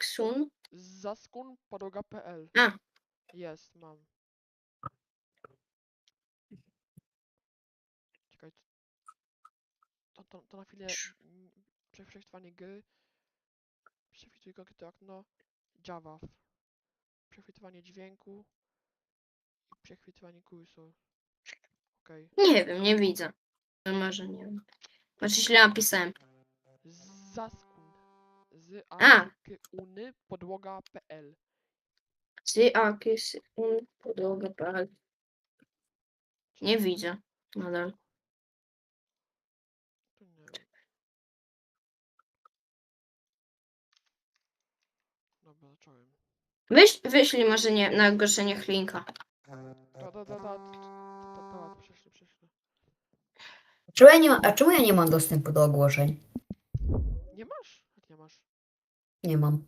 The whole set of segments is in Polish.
Zaksun. Zaskun podłoga.pl. A. Jest, mam. Czekaj. To, to, to na chwilę prze- przechwytywanie gry. Przechwytuj konkretne okno. Java. Przechwytywanie dźwięku. I przechwytywanie kursor. Okej. Nie wiem, nie widzę. Może nie wiem. Może źle napisałem. Zaskun. Z a A. k uny podłoga.pl. Sy, akis, un, podłoga, pal. Nie widzę. Nadal. Dobra, zacząłem. Wyś, wyślij może nie, na ogłoszeniach linka. Da, da, da, da, da, da, da, da, prześlę, prześlę. Czemu ja nie, ma- a czemu ja nie mam dostępu do ogłoszeń? Nie masz? Jak nie masz? Nie mam.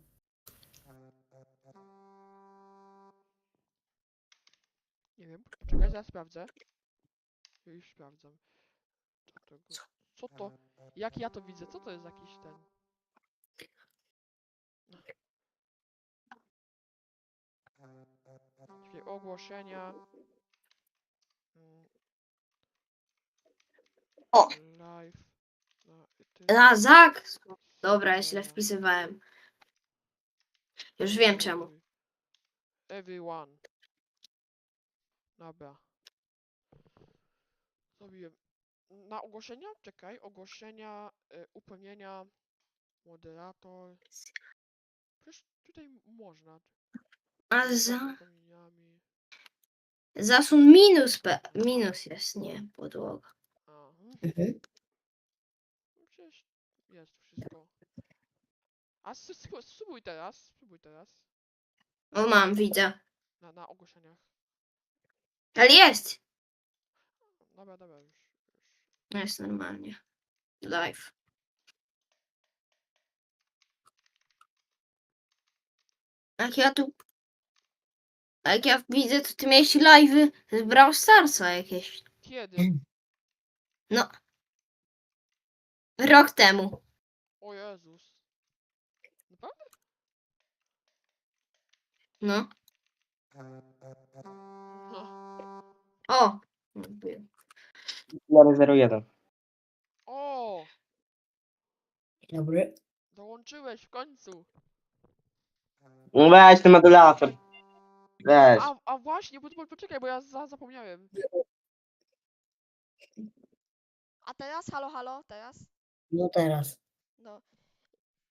Nie wiem. Czekaj, zaraz sprawdzę. Już sprawdzam. Co to, go- co to? Jak ja to widzę? Co to jest jakiś ten? Czyli ogłoszenia. Mm. O! Live. No, i ty- A, Zak! Dobra, ja źle wpisywałem. Już wiem czemu. Everyone. Dobra. Zrobiłem. Na ogłoszenia? Czekaj. Ogłoszenia, y, upewnienia, moderator. Przecież tutaj można. A Za upomnieniami. Zasun minus, P, minus jest, nie, podłoga. Aha. Mhm. No Przecież jest wszystko. A spróbuj teraz. Spróbuj teraz. O, mam, widzę. Na, na ogłoszeniach. Ale jest! Dobra, dobra, już. Jest normalnie. Live. Jak ja tu... Jak ja widzę, to ty miałeś live'y z Brawl Starsa jakieś. Kiedy? Rok temu. O Jezus. Naprawdę? No. No. O! 01. O! Dzień Dobry. Dołączyłeś w końcu. No Weź ten modulator. Weź. A, a właśnie, bo, bo, poczekaj, bo ja za, zapomniałem. A teraz? Halo, halo, teraz? No teraz. No.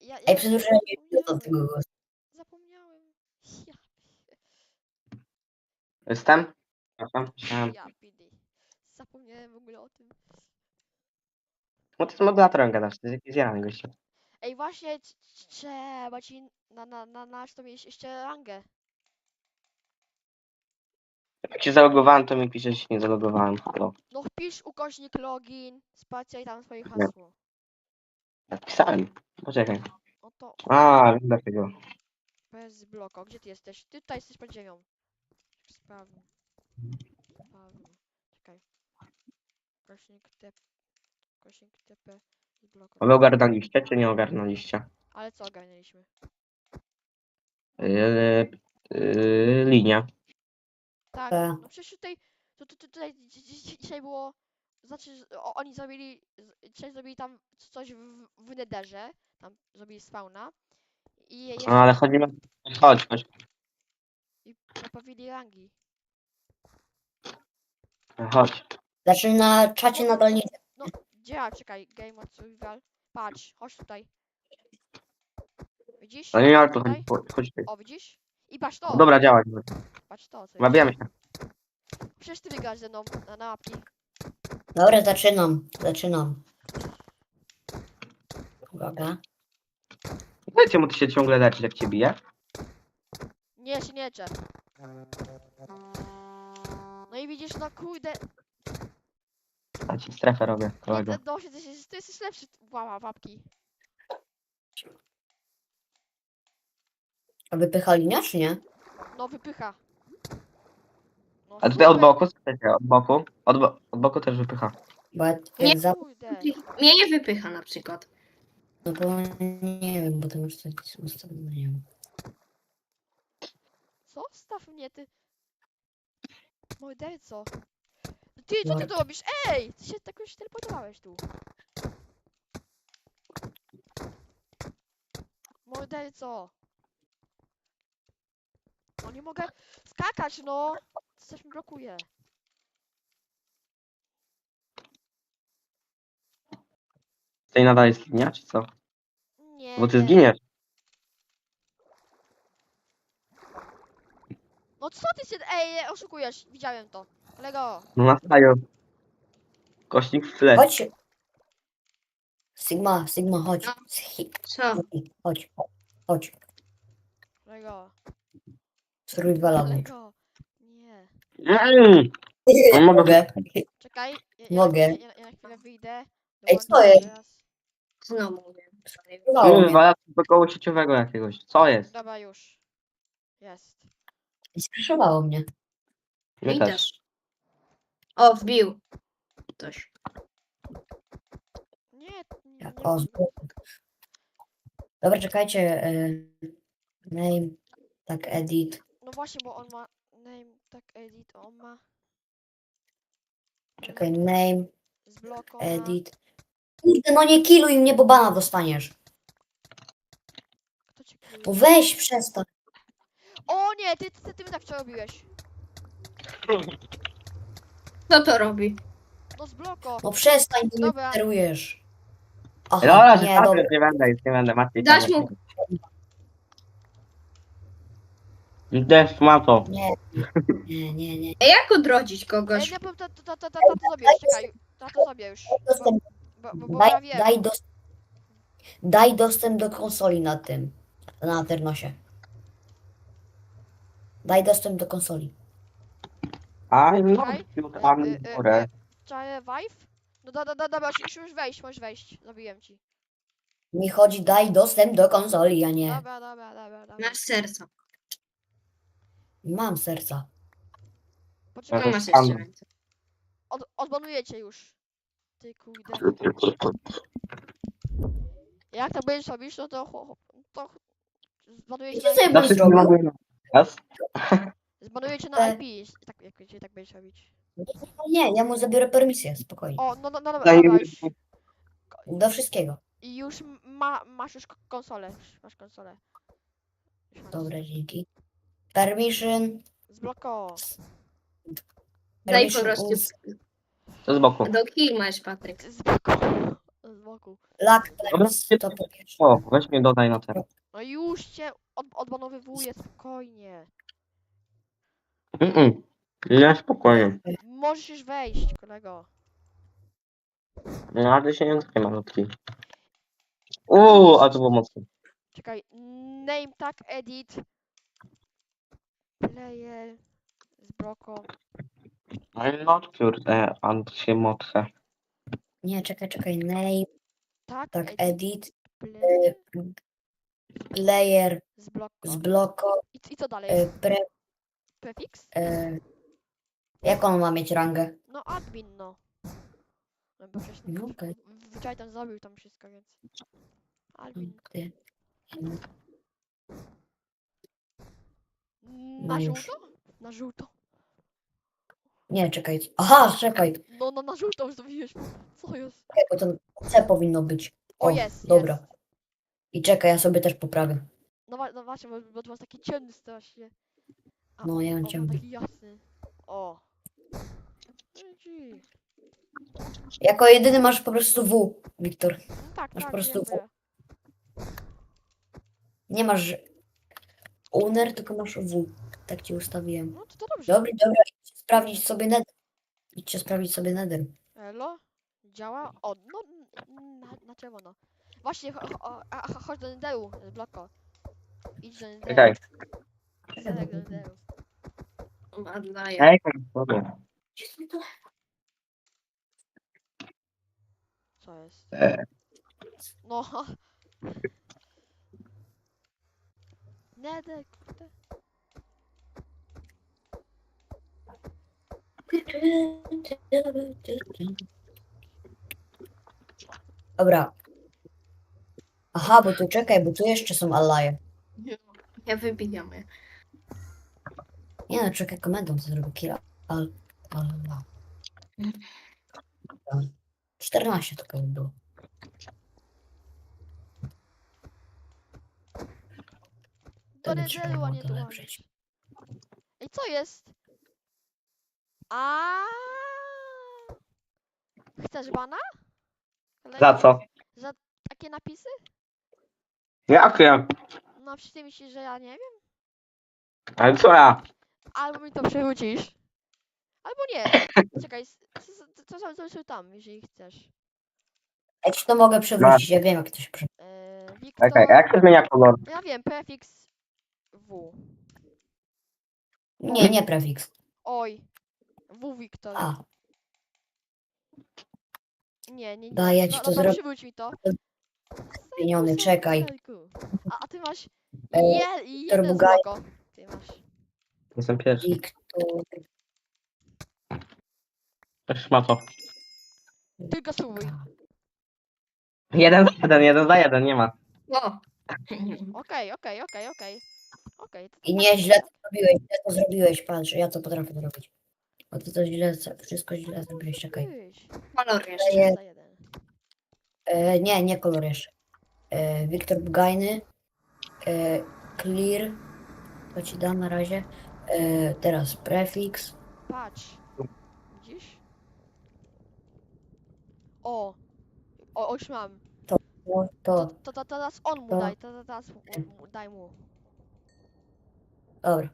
Ja, ja Ej, przedłużenie do zapomniałem. tego głosu. Zapomniałem. Ja, Jestem? Przepraszam. Myślałem. ja pidi. Zapomniałem w ogóle o tym. No ty z modulatorem gadasz, to jest jakiś zjarany gościu. Ej, właśnie c- c- trzeba ci na, na, na nasz to mieć jeszcze rangę. Jak się zalogowałem, to mi pisze, że się nie zalogowałem. Halo. No wpisz ukośnik login, spacja i tam swoje hasło. Napisałem. Poczekaj. No to A, wiem dlaczego. bez bloko. Gdzie ty jesteś? Ty tutaj jesteś pod ziemią. Sprawny. Sprawny. Czekaj. Ukośnik tp. Ukośnik tp i. A wy ogarnęliście, czy nie ogarnęliście? Ale co ogarnialiśmy? Yy, yy, linia. Tak, E. no przecież tutaj, to, to, to tutaj dzi- dzi- dzisiaj było, znaczy że o, oni zrobili, z- dzisiaj zrobili tam coś w, w Nederze, tam zrobili spawna i je- jeszcze No ale chodzimy... Chodź, chodź. i poprawili rangi. Chodź. Znaczy na czacie nadal nie. No, gdzie ja, czekaj, Game of Survival, patrz, chodź tutaj. Widzisz? No nie, ale to Tutaj? chodź, chodź tutaj. O, widzisz? I patrz to, No dobra, działać. patrz to, co jest. Bawiamy się. Przecież ty wygrasz ze mną na, na mapki. Dobra, zaczynam. Zaczynam. Uwaga. Wiecie, mu ty się ciągle leczysz, jak cię bije? Nie, się nie leczę. No i widzisz, no kurde, A ci strefę robię, kolego. No, ty, jesteś, ty jesteś lepszy, łama, łapki. A wypycha linia, czy nie? No, wypycha. No, A tutaj od super, boku, słuchajcie, od boku. Od, bo, od boku też wypycha. Bo jak Nie. za... Kurde. Mnie nie wypycha na przykład. No bo nie wiem, bo to już coś jest ustawione, nie wiem. Zostaw mnie, ty. Morderco. Ty, co ty Mord- tu robisz? Ej! Ty się tak już teleportowałeś tu. Morderco. No nie mogę skakać, no. Coś mi blokuje. Tutaj nadal jest linia, czy co? Nie. Bo ty nie. zginiesz. No co ty się... Ej, oszukujesz. Widziałem to. Kolego. No na staju. Kośnik w tle. Chodź. Sigma, Sigma, chodź. No. Co? Chodź, chodź. Kolego. Survivala włącz. Kolego. Nie. Mm. No mogę. Mogę. Czekaj. Ja, Mogę. Ja, ja, ja na chwilę wyjdę. Ej, co dołączę jest? teraz. Znowu mówię. Survivało mnie. Kurwa, do koło sieciowego jakiegoś. Co jest? Dobra, już. Jest. Skraszowało mnie. Mi też. też. O, wbił. Ktoś. Nie, nie, Jak nie. o, zbóg. Dobra, czekajcie. y, Name, tak, edit. No właśnie, bo on ma name, tak, edit, on ma Czekaj, name, z bloku. edit. Kurde, no nie kiluj mnie, bo bana dostaniesz. Kto cię kuje? No weź, przestań. O nie, ty, ty, ty mi tak przerobiłeś. Kto to robi? No z bloku. No przestań, ty mnie Dobra. sterujesz. Dobra, że nie, tak, dobra. nie będę, już nie będę. Maciej, tam mu-. Też ma to. Nie, nie, nie, nie. Ej, jak odrodzić Ej, kogoś? nie, to, to, to, to, to, to, to zrobię już, czekaj. To, to zrobię już. Bo, Dostęp, bo, bo, bo daj, wiem. daj, dos, daj dostęp do konsoli na tym, na Ternosie. Daj dostęp do konsoli. A, no, Czekaj. Y, y, y. Czarny Vive? No da, da, da, dobra, już, już wejść, możesz wejść. Zabiłem ci. Mi chodzi, daj dostęp do konsoli, a nie. Dobra, dobra, dobra, dobra. Masz serca. Mam serca. To Poczekaj, to masz jeszcze więcej. od, odbanuję cię już. Ty kurde. Jak tak będziesz robić, no to, to zbanuję cię Wiecie na, co ja bym Zawsze zrobił? mogłem. Raz? zbanuję cię na E. IP, tak, jak, jak tak będziesz robić. Nie, ja mu zabiorę permisję, spokojnie. O, no, no, no dobra. Do wszystkiego. I już ma, masz już konsolę, już masz konsolę. Już masz. Dobra, dzięki. Permission. Zbloko. Daj po permission prostu. us- To z boku. Do kill masz, Patryk. Zbloko. Z boku. Perms, to. O, weź mnie dodaj na ten. No już cię od, odbanowywuję, spokojnie. Mm-mm. Nie, spokojnie. Możesz już wejść, kolego. No, ale się nie dotknę malutki. Uuu, a to było mocne. Czekaj, name tag edit. Player. Zbloko. No, kurde, a się motchę. Nie, czekaj, czekaj. Name, Tak, tak, edit. edit. Player. Layer z bloko. I, I co dalej? e, Pre, Prefix? e, jak on ma mieć rangę? No admin, no. No bo przecież No, okej. wczoraj tam zrobił tam wszystko, więc... Admin. Ty. Na No już. żółto? Na żółto. Nie, czekaj. Aha, czekaj. No, no na żółto już zrobiłeś. Co jest? Czekaj, bo to C powinno być. O, O, jest, dobra. jest. I czekaj, ja sobie też poprawię. No, wa- no właśnie, bo, bo to masz taki ciemny strasznie. A, No, ja mam ciemny. taki jasny. O. GG. Jako jedyny masz po prostu W, Wiktor. No tak, Masz tak, po prostu dziękuję. Nie masz owner, tylko masz W. Tak ci ustawiłem. No to, to dobrze. Dobra, dobra, sprawdzić sobie nether. Idźcie sprawdzić sobie nether. Elo? Działa? O, no, na, na czerwono. Właśnie, cho, cho, a, chodź do Netheru, bloko. Idź do Netheru. Czekaj. Serek do Netheru. Dobra. Co jest? E. No. Nether, kurde. Dobra. Aha, bo tu czekaj, bo tu jeszcze są alaje. Ja wybijam je. Nie no, czekaj, komendą to zrobię killa. Al, alla. 14 tylko by było. Trzeba Netheru, a było nie tu dolepszyć. Ej, co jest? A Chcesz bana? Za co? Za takie napisy? Jakie? No przecież ty myślisz, że ja nie wiem? Ale co ja? Albo mi to przerzucisz. Albo nie. Czekaj, s- s- co zobaczył tam, jeżeli chcesz. Ja ci to mogę przewrócić, ja wiem jak to się przewróci. Eee, Wiktor... Czekaj, jak się zmienia kolor? Ja wiem, prefiks W. Nie, nie prefix. Oj. W Wiktor. A, Nie, nie, nie. Daj, ja ci no, to no, zrobię. Przywróć mi to. Zmieniony, czekaj. A, a ty masz E, je, jeden Bugaj. Ty masz. Jestem pierwszy. Wiktor. Też ma to. Tylko spróbuj. Jeden za jeden, jeden za jeden, nie ma. O! Okej, okej, okej, okej. Okej. to- I nie, źle to zrobiłeś, źle to zrobiłeś, patrz, ja to potrafię zrobić. Bo ty to źle, wszystko źle zrobiłeś, czekaj. Kolor jeszcze. Daję- Za jeden. E, nie, nie kolor jeszcze. E, Wiktor Bugajny. E, clear. To ci dam na razie. E, teraz prefix. Patrz. Widzisz? O. O, już mam. To, To, to, to, to teraz on mu to- daj, to, to teraz mu- mu- daj mu. dobra.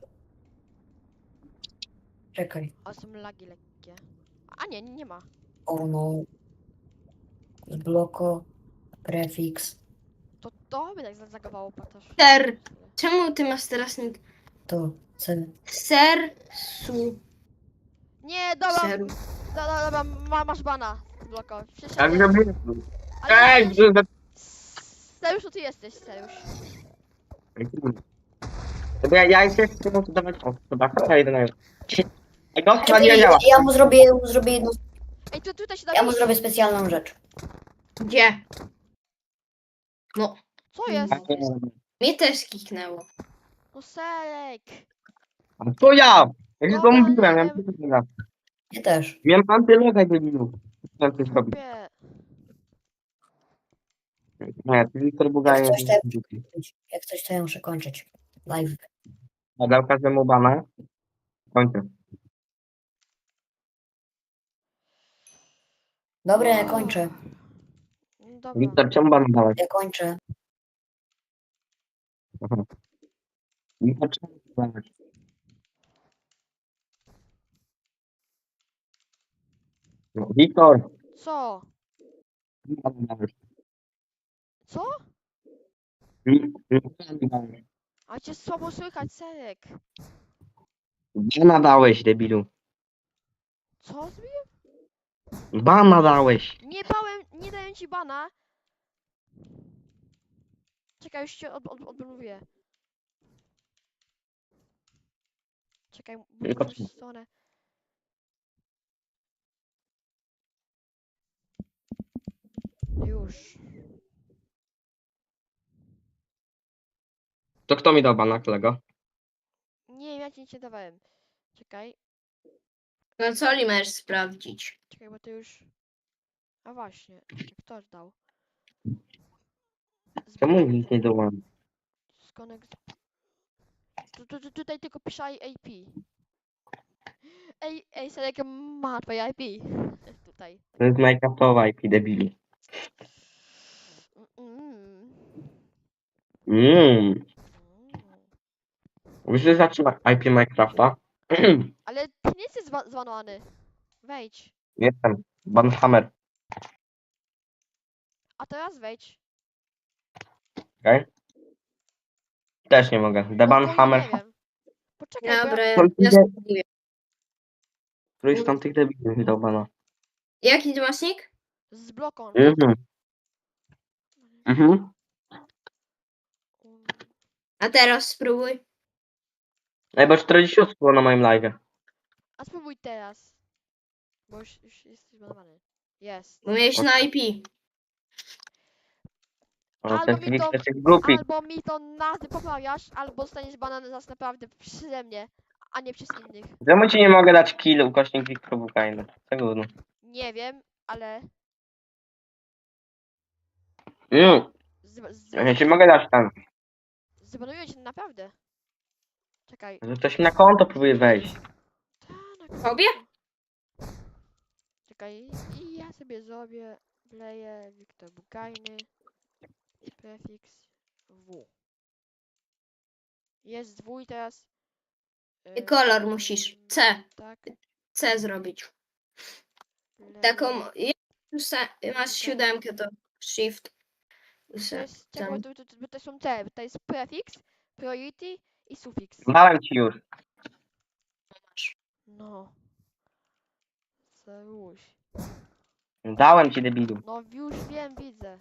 Czekaj. A są lagi lekkie. A nie, nie ma. Ono. Z bloko. Prefix. To to by tak zagowało patasz. Ser. Czemu ty masz teraz nick? To. C. Ser. Su. Nie, dobra, Seru. dobra, dobra, ma, masz bana. Bloko. Przecież zrobiłem? ale Ej, że- Seriuszu, ty jesteś, Seriusz. Bo ja, jeszcze chcę mu to dawać o, chyba, idę na już. Chyba Czekaj, nie ja, działa. ja mu zrobię, ja mu zrobię jedną. Ej, tu, tutaj się da Ja mu zrobię specjalną rzecz. Gdzie? No, Co jest? A, nie, mnie też kiknęło. No. A To ja! Ja się Dobra, zgubiłem, ja nie to zrobić. Ja też. Miałem antyloga debilu. Co ty zrobić? Chłopie. Nie, ty Wiktor Bugaj Jak coś jest... Jak coś, to ja muszę kończyć. Live. Dał każdemu bana. Kończę. Dobra, ja kończę. Dobra. Wiktor, czemu bana dałeś? Ja kończę. Aha. Wiktor, czemu bana dałeś? No, Wiktor, Co? czemu bana dałeś? Co? Dałeś. A cię słabo słychać, Serek. Bana dałeś, debilu. Co zrobiłem? Bana dałeś. Nie bałem, nie daję ci bana. Czekaj, już cię od, od, odblokuję. Czekaj, stronę. Już. To kto mi dał bana, kolego? Nie ja ci nie dawałem. Czekaj, No co li możesz sprawdzić? czekaj, bo to już... A właśnie, kto dał? Czemu nic nie dołam? Skonek... Tu, tu, tu, tutaj tylko pisze IP. Ej, ej, Serek ma twoje IP. Tutaj. To jest Minecraftowa IP, debilu. Mm, Mmm. mm. Wiesz, że zaczyna IP Minecrafta? Ale ty nie jesteś zba- zbanowany. Wejdź. Jestem. Banhammer, A teraz wejdź. okej? Też nie mogę. The Bo- bo Banhammer. Nie wiem. Poczekaj, bo Dobra, ja... ja, To ja spróbuję. Któryś tam tych debilów mi dał bana. Jaki masz nick? z bloką. Mhm. Mhm. A teraz spróbuj. Ej, bo 40 osób było na moim live. A spróbuj teraz. Bo już, już jesteś zbanowany. Jest. Bo miałeś na IP. O, Albo ten mi to- Wiktor jest głupi. Albo mi to nazwy poprawiasz, albo dostaniesz banany za naprawdę przeze mnie, a nie przez innych. Czemu ci nie mogę dać kill ukośnik Wiktor Bukajny? Tego no. Nie wiem, ale Mm, z, z, ja ci mogę dać tam. zbanuję cię naprawdę. Czekaj. Że ktoś mi na konto próbuje wejść. Ta, na końcu. Czekaj, i ja sobie zrobię, wleję Wiktor Bukajny, prefiks W. Jest zwój teraz. I kolor musisz. C. Tak. C zrobić. Taką. jak sa- Masz siódemkę, to shift. To jest, czekaj, tam. bo to, to, bo to są te, to jest prefiks, priority i sufiks. Dałem ci już. No. Zaruś. Dałem ci debilu. No już wiem, widzę.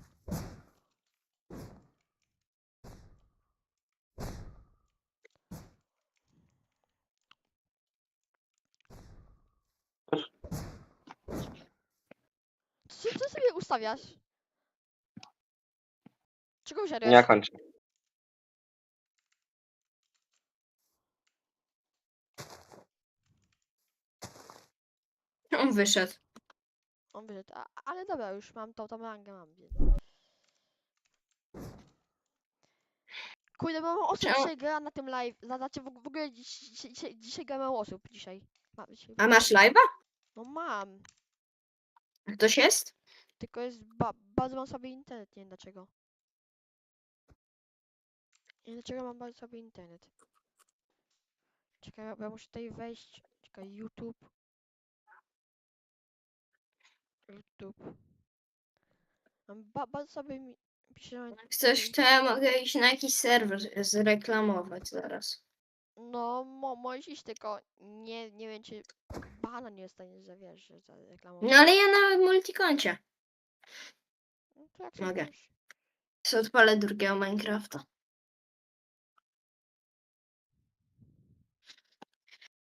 Co, co sobie ustawiasz? Czego usiadłeś? Ja kończę. On wyszedł. On wyszedł, a, ale dobra, już mam tą, tą rangę mam, więc... Kurde, bo mało osób Czemu- dzisiaj gra na tym live, znaczy w, w ogóle dziś, dzisiaj, dzisiaj, dzisiaj gra mało osób, dzisiaj. Ma, dzisiaj A masz live'a? no mam, Ktoś jest? tylko jest ba bardzo mam sobie internet, nie wiem dlaczego. Nie wiem dlaczego mam bardzo sobie internet. Czekaj, bo ja muszę tutaj wejść, czekaj, YouTube. YouTube. Ba bardzo sobie mi... Pisze, Jak coś, to ja mogę iść na jakiś serwer zreklamować zaraz. No, mo możesz iść, tylko nie, nie wiem, czy bana nie dostaniesz za wiesz, za. No ale ja na multikoncie. No to jak mogę. chcesz. Odpalę drugiego Minecrafta.